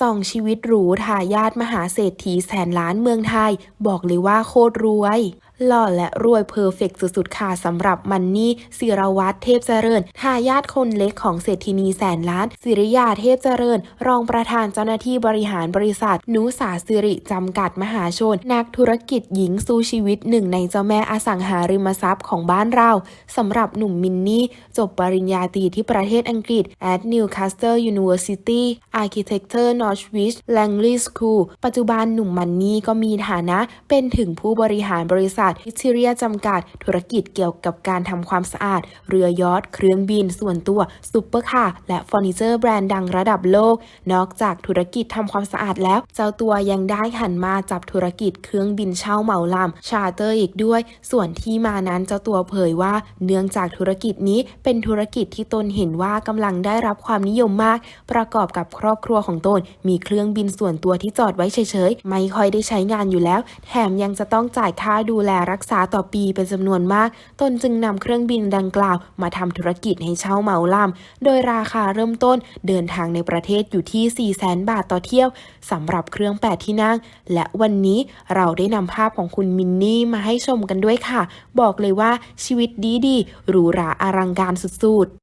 ส่องชีวิตหรูทายาทมหาเศรษฐีแสนล้านเมืองไทย บอกเลยว่าโคตรรวย หล่อและรวยเพอร์เฟกสุดๆค่ะสำหรับมันนี่ศิรวัตรเทพเจริญ ทายาทคนเล็กของเศรษฐินีแสนล้านสิริยาเทพเจริญ รองประธานเจ้าหน้าที่บริหารบริษัท นุสาสิริจำกัดมหาชน นักธุรกิจหญิงสู้ชีวิตหนึ่งในเจ้าแม่อสังหาริมทรัพย์ของบ้านเราสำหรับหนุ่มมินนี่จบปริญญาตรีที่ประเทศอังกฤษ at Newcastle University Architecture Norwich Langley School ปัจจุบันหนุ่มมันนี่ก็มีฐานะเป็นถึงผู้บริหารบริษัทวิชิเรียจำกัด ธุรกิจเกี่ยวกับการทำความสะอาด เรือยอทเครื่องบินส่วนตัวซุปเปอร์คาร์และเฟอร์นิเจอร์แบรนด์ดังระดับโลก นอกจากธุรกิจทำความสะอาดแล้ว เจ้าตัวยังได้หันมาจับธุรกิจเครื่องบินเช่าเหมาลำชาร์เตอร์อีกด้วย ส่วนที่มานั้นเจ้าตัวเผยว่า เนื่องจากธุรกิจนี้เป็นธุรกิจที่ตนเห็นว่ากำลังได้รับความนิยมมาก ประกอบกับครอบครัวของตนมีเครื่องบินส่วนตัวที่จอดไว้เฉยๆ ไม่ค่อยได้ใช้งานอยู่แล้ว แถมยังจะต้องจ่ายค่าดูแลรักษาต่อปีเป็นจำนวนมาก ตนจึงนำเครื่องบินดังกล่าว มาทำธุรกิจให้เช่าเหมาลำโดยราคาเริ่มต้นเดินทางในประเทศอยู่ที่ 4 0 0 0 0 0 บาทต่อเที่ยวสำหรับเครื่อง8ที่นั่ง และวันนี้เราได้นำภาพของคุณมินนี่มาให้ชมกันด้วยค่ะ บอกเลยว่าชีวิตดีๆหรูหราอลังการสุดๆ